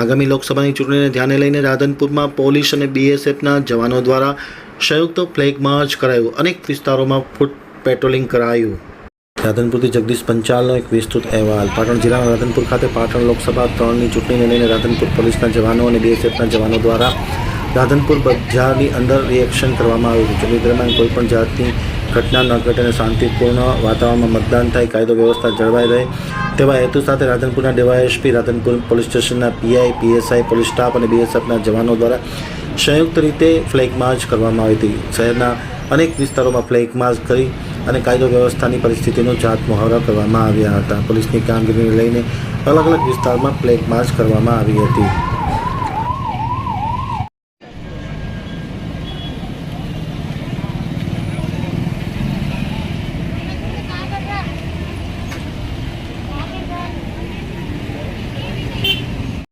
આગામી લોકસભાની ચૂંટણીને ધ્યાને લઈને રાધનપુરમાં પોલીસ અને બીએસએફના જવાનો દ્વારા સંયુક્ત ફ્લેગ માર્ચ કરાયું. અનેક વિસ્તારોમાં ફૂટ પેટ્રોલિંગ કરાયું. રાધનપુરથી જગદીશ પંચાલનો એક વિસ્તૃત અહેવાલ. પાટણ જિલ્લાના રાધનપુર ખાતે પાટણ લોકસભા ત્રણની ચૂંટણીને લઈને રાધનપુર પોલીસના જવાનો અને બીએસએફના જવાનો દ્વારા રાધનપુર બજારની અંદર રિએક્શન કરવામાં આવ્યું હતું. ચૂંટણી દરમિયાન કોઈપણ જાતની ઘટના ન ઘટે અને શાંતિપૂર્ણ વાતાવરણમાં મતદાન થાય, કાયદો, વ્યવસ્થા જળવાઈ રહે તેવા હેતુ સાથે રાધનપુરના ડીવાયએસપી, રાધનપુર પોલીસ સ્ટેશનના પીઆઈ, પીએસઆઈ, પોલીસ સ્ટાફ અને બીએસએફના જવાનો દ્વારા સંયુક્ત રીતે ફ્લેગ માર્ચ કરવામાં આવી હતી. શહેરના અનેક વિસ્તારોમાં ફ્લેગ માર્ચ કરી અને કાયદો, વ્યવસ્થાની પરિસ્થિતિનો જાત મુહાવરા કરવામાં આવ્યા હતા. પોલીસની કામગીરીને લઈને અલગ અલગ વિસ્તારમાં ફ્લેગ માર્ચ કરવામાં આવી હતી.